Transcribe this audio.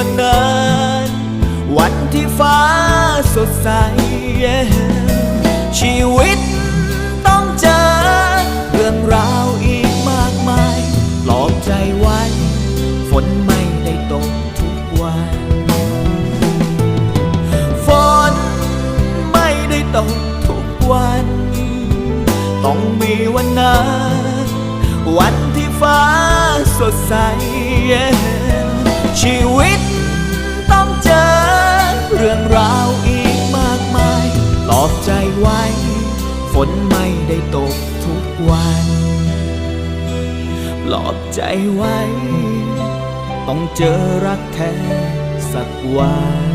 ันนั้น วันที่ฟ้าสดใส ชีวิตต้องเจอ เรื่องราวอีกมากมายปลอบใจไว้ ฝนไม่ได้ตกทุกวัน ฝนไม่ได้ตกทุกวัน ต้องมีวันนั้น วันที่ฟ้าสดใส ไว้ ฝนไม่ได้ตกทุกวันปลอบใจไว้ ต้องเจอรักแท้สักวัน